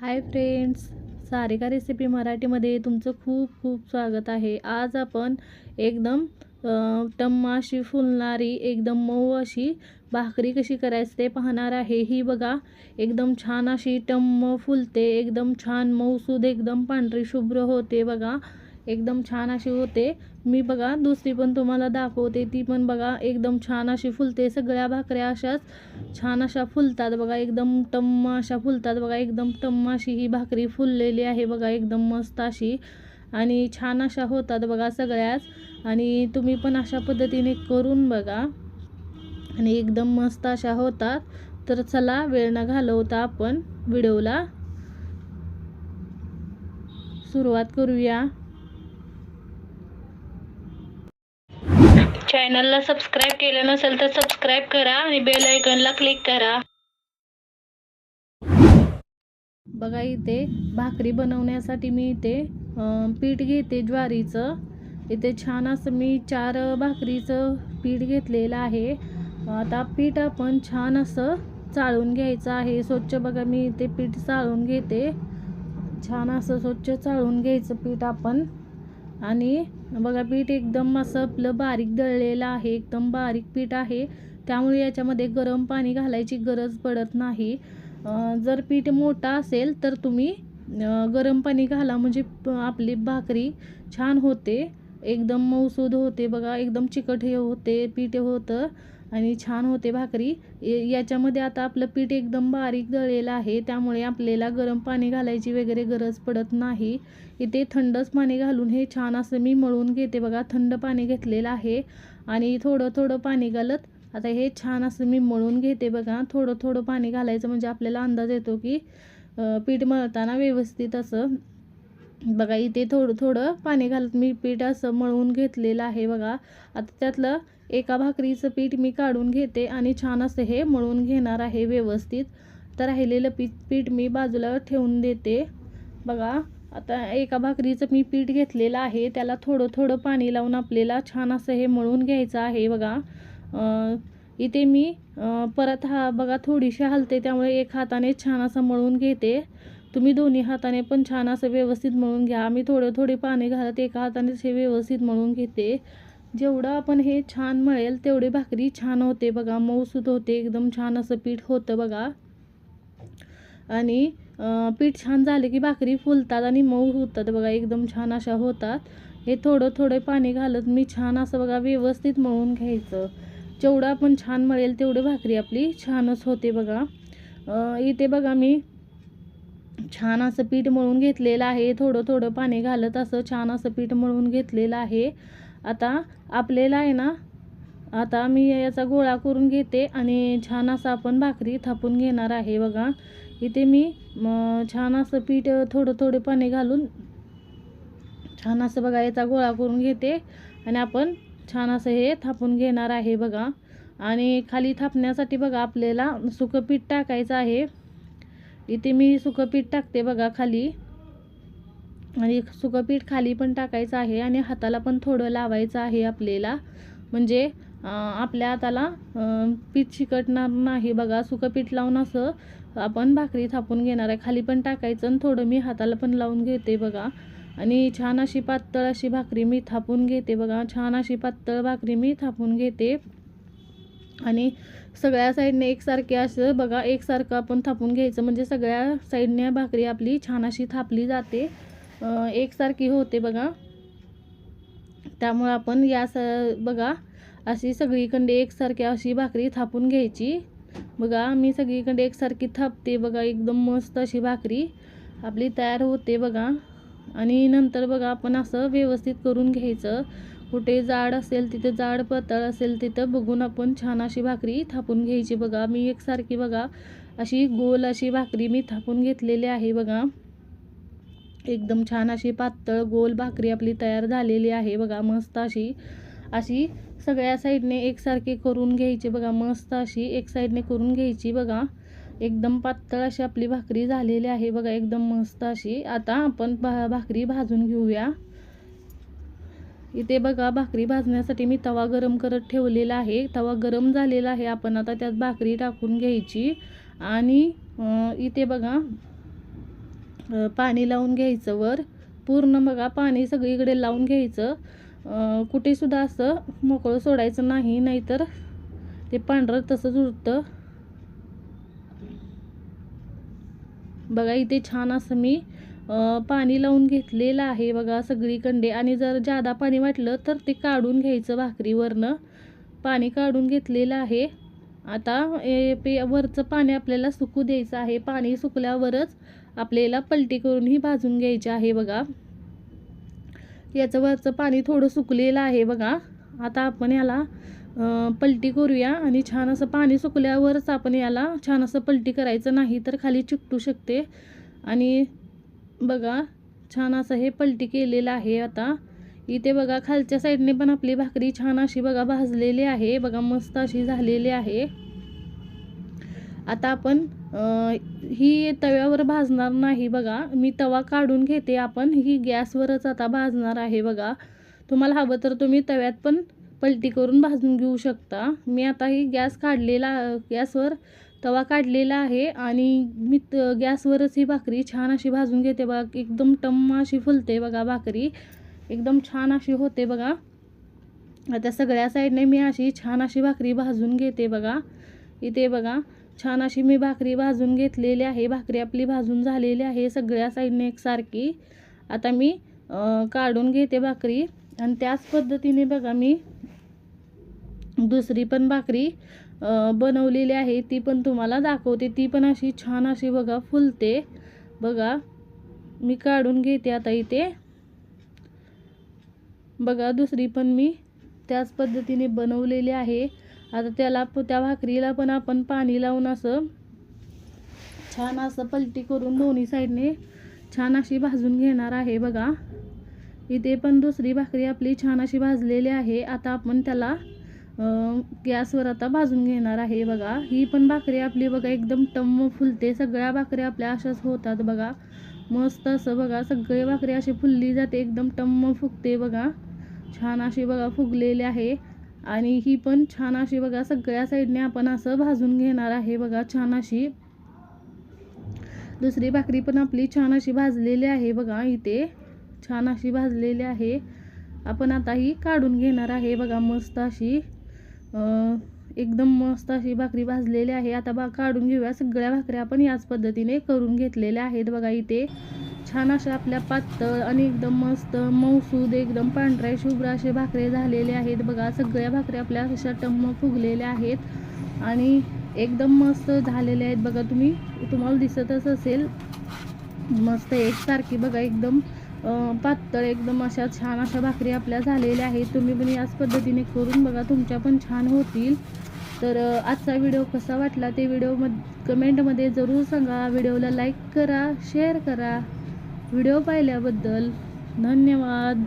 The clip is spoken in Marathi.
हाय फ्रेंड्स सारिका रेसिपी मराठीमध्ये तुमचं खूप खूप स्वागत आहे. आज आपण एकदम अ, अशी फुलणारी एकदम मऊ अशी भाकरी कशी करायची ते पाहणार आहे. ही बघा एकदम छान अशी टम्म फुलते एकदम छान मऊसूद एकदम पांढरी शुभ्र होते बघा. एकदम छान अशी होते. मी बघा दुसरी पण तुम्हाला दाखवते. ती पण बघा एकदम छान अशी फुलते. सगळ्या भाकऱ्या अशाच छान अशा फुलतात बघा. एकदम टम्म अशा फुलतात बघा. एकदम टम्म अशी ही भाकरी फुललेली आहे बघा. एकदम मस्त अशी. आणि छान अशा होतात बघा सगळ्याच. आणि तुम्ही पण अशा पद्धतीने करून बघा. आणि एकदम मस्त अशा होतात. तर चला वेळ न घालवता आपण व्हिडिओला सुरुवात करूया. चॅनलला सबस्क्राईब केलं नसेल तर सबस्क्राईब करा आणि बेल आयकॉनला क्लिक करा. बघा इथे भाकरी बनवण्यासाठी मी इथे पीठ घेते ज्वारीचं. इथे छान असं मी चार भाकरीचं पीठ घेतलेलं आहे. आता पीठ आपण छान असं चाळून घ्यायचं आहे. स्वच्छ बघा मी इथे पीठ चाळून घेते. छान असं स्वच्छ चाळून घ्यायचं पीठ आपण. आणि बघा पीठ एकदम असं आपलं बारीक दळलेलं आहे एकदम बारीक पीठ आहे. त्यामुळे याच्यामध्ये गरम पाणी घालायची गरज पडत नाही. जर पीठ मोठा असेल तर तुम्ही गरम पाणी घाला. म्हणजे आपली भाकरी छान होते. एकदम मऊसूद होते बघा एकदम चिकट हे होते पीठ होतं. आणि छान होते भाकरी. याच्यामध्ये आता आपलं पीठ एकदम बारीक दळलेलं आहे. त्यामुळे आपल्याला गरम पाणी घालायची वगैरे गरज पडत नाही. इथे थंडच पाणी घालून हे छान असं मी मळून घेते बघा. थंड पाणी घेतलेलं आहे. आणि थोडं थोडं पाणी घालत आता हे छान असं मी मळून घेते बघा. थोडं थोडं पाणी घालायचं म्हणजे आपल्याला अंदाज येतो की पीठ मळताना व्यवस्थित असं बघा इथे थोडं थोडं पाणी घालत मी पीठ असं मळून घेतलेलं आहे बघा. आता त्यातलं एका भाकरीचं पीठ मी काढून घेते आणि छान असं हे मळून घेणार आहे व्यवस्थित. तर राहिलेलं पीठ पीठ मी बाजूला ठेवून देते. बघा आता एका भाकरीचं मी पीठ घेतलेलं आहे. त्याला थोडं थोडं पाणी लावून आपल्याला छान असं हे मळून घ्यायचं आहे बघा. इथे मी परत हा बघा थोडीशी हलते त्यामुळे एक हाताने छान असं मळून घेते. तुम्ही दोन्ही हाताने पण छान असं व्यवस्थित मळून घ्या. आम्ही थोडे थोडे पाणी घालत एका हातानेच हे व्यवस्थित मळून घेते. जेवढं आपण हे छान मळेल तेवढी भाकरी छान होते बघा. मऊसूद होते. एकदम छान असं पीठ होतं बघा. आणि पीठ छान झाले की भाकरी फुलतात आणि मऊ होतात बघा. एकदम छान अशा होतात. हे थोडं थोडं पाणी घालत मी छान असं बघा व्यवस्थित मळून घ्यायचं. जेवढं आपण छान मळेल तेवढी भाकरी आपली छानच होते बघा. इथे बघा मी छान असं पीठ मळून घेतलेलं आहे. थोडं थोडं पाणी घालत असं छान असं पीठ मळून घेतलेलं आहे. आता आपल्याला आहे ना आता मी याचा गोळा करून घेते आणि छान असं आपण भाकरी थापून घेणार आहे बघा. इथे मी छान असं पीठ थोडं थोडं पाणी घालून छान असं बघा याचा गोळा करून घेते आणि आपण छान असं हे थापून घेणार आहे बघा. आणि खाली थापण्यासाठी बघा आपल्याला सुकं पीठ टाकायचं आहे. इथे मी सुकंपीठ टाकते बघा खाली. आणि सुकंपीठ खाली पण टाकायचं आहे आणि हाताला पण थोडं लावायचं आहे आपल्याला. म्हणजे आपल्या हाताला पीठ चिकटणार नाही बघा. सुकं पीठ लावून असं आपण भाकरी थापून घेणार आहे. खाली पण टाकायचं आणि थोडं मी हाताला पण लावून घेते बघा. आणि छान अशी पातळ अशी भाकरी मी थापून घेते बघा. छान अशी पातळ भाकरी मी थापून घेते. आणि सगळ्या साईडने एकसारखे असं बघा एकसारखं आपण थापून घ्यायचं. म्हणजे सगळ्या साईडने भाकरी आपली छान अशी थापली जाते. एकसारखी होते बघा. त्यामुळे आपण या स बघा अशी सगळीकडे एकसारखी अशी भाकरी थापून घ्यायची. बघा मी सगळीकडे एकसारखी थापते बघा एकदम मस्त अशी भाकरी. आपली तयार होते बघा. आणि नंतर बघा आपण असं व्यवस्थित करून घ्यायचं. कुठे जाड असेल तिथे जाड पातळ असेल तिथं बघून आपण छान अशी भाकरी थापून घ्यायची बघा. मी एकसारखी बघा अशी गोल अशी भाकरी मी थापून घेतलेली आहे बघा. एकदम छान अशी पातळ गोल भाकरी आपली तयार झालेली आहे बघा मस्त अशी. अशी सगळ्या साईडने एकसारखी करून घ्यायची बघा मस्त अशी एक साईडने करून घ्यायची बघा. एकदम पातळ अशी आपली भाकरी झालेली आहे बघा एकदम मस्त अशी. आता आपण भा भाकरी भाजून घेऊया. इथे बघा भाकरी भाजण्यासाठी मी तवा गरम करत ठेवलेला आहे. तवा गरम झालेला आहे. आपण आता त्यात भाकरी टाकून घ्यायची. आणि इथे बघा पाणी लावून घ्यायचं वर. पूर्ण बघा पाणी सगळीकडे लावून घ्यायचं. कुठेसुद्धा असं मोकळं सोडायचं नाही नाहीतर ते पांढरं तसंच उरतं. बघा इथे छान असं मी पाणी लावून घेतलेलं आहे बघा सगळीकडे आणि जर जादा पाणी वाटलं तर ते काढून घ्यायचं भाकरीवरनं. पाणी काढून घेतलेलं आहे. आता ए, पे वरचं पाणी आपल्याला सुकू द्यायचं आहे. पाणी सुकल्यावरच आपल्याला पलटी करून ही भाजून घ्यायची आहे बघा. याचं वरचं पाणी थोडं सुकलेलं आहे बघा. आता आपण याला पलटी करूया. आणि छान असं पाणी सुकल्यावरच आपण याला छान असं पलटी करायचं नाही तर खाली चिकटू शकते. आणि बघा छान असं हे पलटी केलेलं आहे आता. इथे बघा खालच्या साईडने पण आपली भाकरी छान अशी बघा भाजलेली आहे. बघा मस्त अशी झालेली आहे. आता आपण ही तव्यावर भाजणार नाही बघा. मी तवा काढून घेते आपण. ही गॅसवरच आता भाजणार आहे बघा. तुम्हाला हवं तर तुम्ही तव्यात पण पलटी करून भाजून घेऊ शकता. मी आता ही गॅस काढलेला गॅसवर तवा काढलेला आहे आणि मी गॅसवरच ही भाकरी छान अशी भाजून घेते बघा. एकदम टम्म अशी फुलते बघा भाकरी. एकदम छान अशी होते बघा. आता सगळ्या साईडने मी अशी छान अशी भाकरी भाजून घेते बघा. इथे बघा छान अशी मी भाकरी भाजून घेतलेली आहे. भाकरी आपली भाजून झालेली आहे सगळ्या साईडने एकसारखी. आता मी काढून घेते भाकरी. आणि त्याच पद्धतीने बघा मी दुसरी पण भाकरी बनवलेली आहे ती पण तुम्हाला दाखवते. ती पण अशी छान अशी बघा फुलते. बघा मी काढून घेते आता इथे. बघा दुसरी पण मी त्याच पद्धतीने बनवलेली आहे. आता त्याला त्या भाकरीला पण आपण पाणी लावून असं छान असं पलटी करून दोन्ही साईडने छान अशी भाजून घेणार आहे बघा. इथे पण दुसरी भाकरी आपली छान अशी भाजलेली आहे. आता आपण त्याला गॅसवर आता भाजून घेणार आहे बघा. ही पण भाकरी आपली बघा एकदम टम्म फुलते. सगळ्या भाकऱ्या आपल्या अशाच होतात बघा. मस्त असं बघा सगळे भाकरी अशी फुलली जाते एकदम टम्म फुगते बघा. छान अशी बघा फुगलेली आहे. आणि ही पण छान अशी बघा सगळ्या साईडने आपण असं भाजून घेणार आहे बघा छान अशी. दुसरी भाकरी पण आपली छान अशी भाजलेली आहे बघा इथे. छान अशी भाजलेली आहे. आपण आता ही काढून घेणार आहे बघा मस्त अशी. एकदम मस्त अशी भाकरी भाजलेली आहे. आता बा काढून घेऊया. सगळ्या भाकऱ्या आपण याच पद्धतीने करून घेतलेल्या आहेत बघा इथे. छान अशा आपल्या पातळ आणि एकदम मस्त मऊसूद एकदम पांढऱ्या शुभ्र असे भाकरे झालेले आहेत बघा. सगळ्या भाकऱ्या आपल्या अशा टम्म फुगलेल्या आहेत. आणि एकदम मस्त झालेले आहेत बघा तुम्ही. तुम्हाला दिसतच असेल. मस्त एकसारखी बघा एकदम पातळ एकदम अशा छान अशा भाकरी आपल्या झालेल्या आहेत. तुम्ही पण याच पद्धतीने करून बघा तुमच्या पण छान होतील. तर आजचा व्हिडिओ कसा वाटला ते व्हिडिओ मध कमेंटमध्ये जरूर सांगा. व्हिडिओला लाईक करा शेअर करा. व्हिडिओ पाहिल्याबद्दल धन्यवाद.